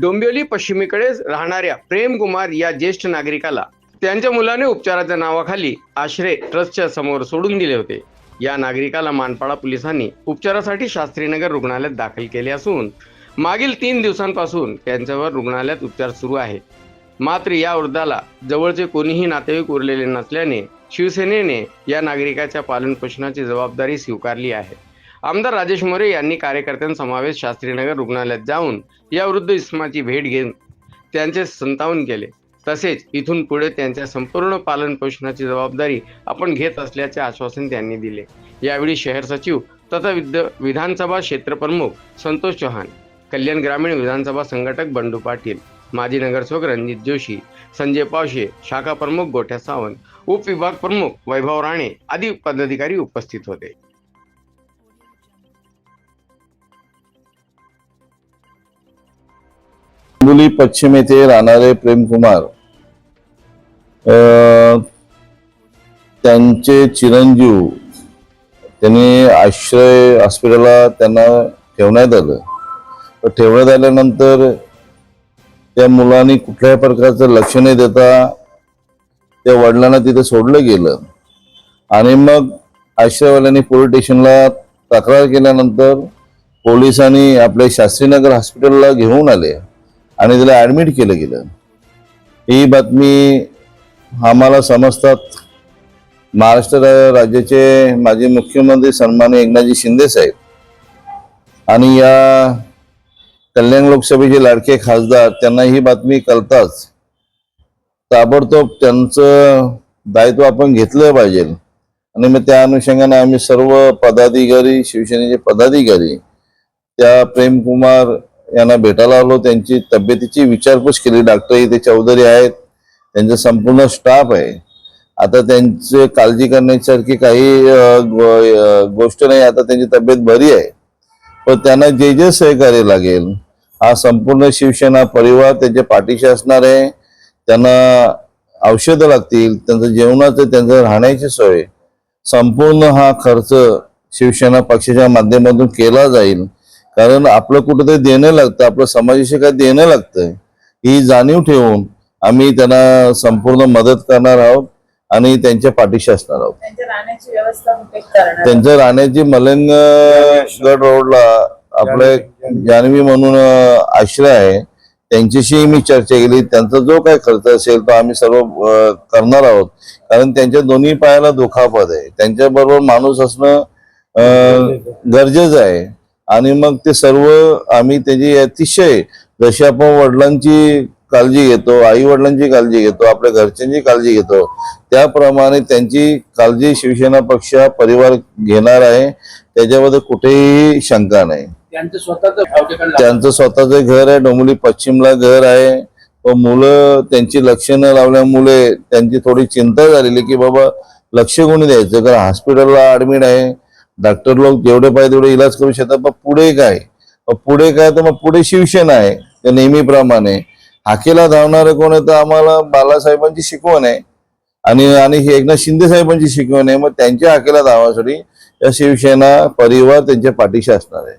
डोंबिवली पश्चिमेकडे राहणाऱ्या प्रेमकुमार या ज्येष्ठ नागरिकाला त्यांच्या मुलाने उपचाराच्या नावाखाली आश्रय ट्रस्टच्या समोर सोडून दिले होते. या नागरिकाला मानपाडा पोलिसांनी उपचारासाठी शास्त्रीनगर रुग्णालयात दाखल केले असून मागील तीन दिवसांपासून त्यांच्यावर रुग्णालयात उपचार सुरू आहे. मात्र या वृद्धाला जवळचे कोणीही नातेवाईक उरलेले नसल्याने शिवसेनेने या नागरिकाच्या पालनपोषणाची जबाबदारी स्वीकारली आहे. आमदार राजेश मोरे यांनी कार्यकर्त्यांसमावेश शास्त्रीनगर रुग्णालयात जाऊन या वृद्ध इस्माची भेट घेऊन त्यांचे संतावन केले. तसेच इथून पुढे त्यांच्या संपूर्ण पालनपोषणाची जबाबदारी आपण घेत असल्याचे आश्वासन त्यांनी दिले. यावेळी शहर सचिव तथा विद विधानसभा क्षेत्रप्रमुख संतोष चव्हाण कल्याण ग्रामीण विधानसभा संघटक बंडू पाटील माजी नगरसेवक रणजित जोशी संजय पावशे शाखा प्रमुख गोठ्या सावंत उपविभाग प्रमुख वैभव राणे आदी पदाधिकारी उपस्थित होते. डोंबिवली पश्चिम येथे राहणारे प्रेमकुमार त्यांचे चिरंजीव त्यांनी आश्रय हॉस्पिटलला त्यांना ठेवण्यात आलं. तर ठेवण्यात आल्यानंतर त्या मुलांनी कुठल्याही प्रकारचं लक्ष न देता त्या वडिलांना तिथे सोडलं गेलं. आणि मग आश्रयवाल्यांनी पोलीस स्टेशनला तक्रार केल्यानंतर पोलिसांनी आपल्या शास्त्रीनगर हॉस्पिटलला घेऊन आले. आणि त्याला ॲडमिट केलं गेलं. ही बातमी आम्हाला समजतात. महाराष्ट्र राज्याचे माजी मुख्यमंत्री सन्मान्य एकनाथजी शिंदे साहेब आणि या कल्याण लोकसभेचे लाडके खासदार त्यांना ही बातमी कळताच ताबडतोब त्यांचं दायित्व आपण घेतलं पाहिजे. आणि मग त्या अनुषंगाने आम्ही सर्व पदाधिकारी शिवसेनेचे पदाधिकारी त्या प्रेमकुमार यांना भेटायला आलो. त्यांची तब्येतीची विचारपूस केली. डॉक्टर इथे चौधरी आहेत. त्यांचा संपूर्ण स्टाफ आहे. आता त्यांचे काळजी करण्यासारखी काही गोष्ट नाही. आता त्यांची तब्येत बरी आहे. पण त्यांना जे जे सहकार्य लागेल हा संपूर्ण शिवसेना परिवार त्यांच्या पाठीशी असणार आहे. त्यांना औषधं लागतील. त्यांचं जेवणाचं त्यांचं राहण्याची सोय. संपूर्ण हा खर्च शिवसेना पक्षाच्या माध्यमातून केला जाईल. कारण आपलं कुठेतरी देणं लागतं आपलं समाजाशी काय देणं लागतं ही जाणीव ठेवून आम्ही त्यांना संपूर्ण मदत करणार आहोत आणि त्यांच्या पाठीशी असणार आहोत. त्यांच्या राहण्याची व्यवस्था कुठे करणार त्यांच्या राहण्याची मलंगगड रोडला आपलं एक जानवी म्हणून आश्रय आहे. त्यांच्याशी मी चर्चा केली. त्यांचा जो काय खर्च असेल तो आम्ही सर्व करणार आहोत. कारण त्यांच्या दोन्ही पायाला दुखापत आहे. त्यांच्या बरोबर माणूस असणं गरजेचं आहे. आणि मग ते सर्व आम्ही त्याची अतिशय जशी आपण वडिलांची काळजी घेतो आई वडिलांची काळजी घेतो आपल्या घरच्यांची काळजी घेतो त्याप्रमाणे त्यांची काळजी शिवसेना पक्ष परिवार घेणार आहे. त्याच्यामध्ये कुठेही शंका नाही. त्यांचं स्वतःच भावटेकडे त्यांचं स्वतःचं घर आहे डोंबिवली पश्चिमला घर आहे. व मुलं त्यांची लक्ष न लावल्यामुळे त्यांची थोडी चिंता झालेली की बाबा लक्ष कोणी द्यायचं? कारण हॉस्पिटलला ऍडमिट आहे. डॉक्टर लोक जेवढे पाहिजे तेवढे इलाज करू शकतात पण पुढे काय? मग पुढे काय तर मग पुढे शिवसेना आहे तर नेहमीप्रमाणे. हाकेला धावणारे कोण आहे तर आम्हाला बालासाहेबांची शिकवण आहे. आणि आणि हे एकनाथ शिंदे साहेबांची शिकवण आहे. मग त्यांच्या हाकेला धावासाठी या शिवसेना परिवार त्यांच्या पाठीशी असणार आहे.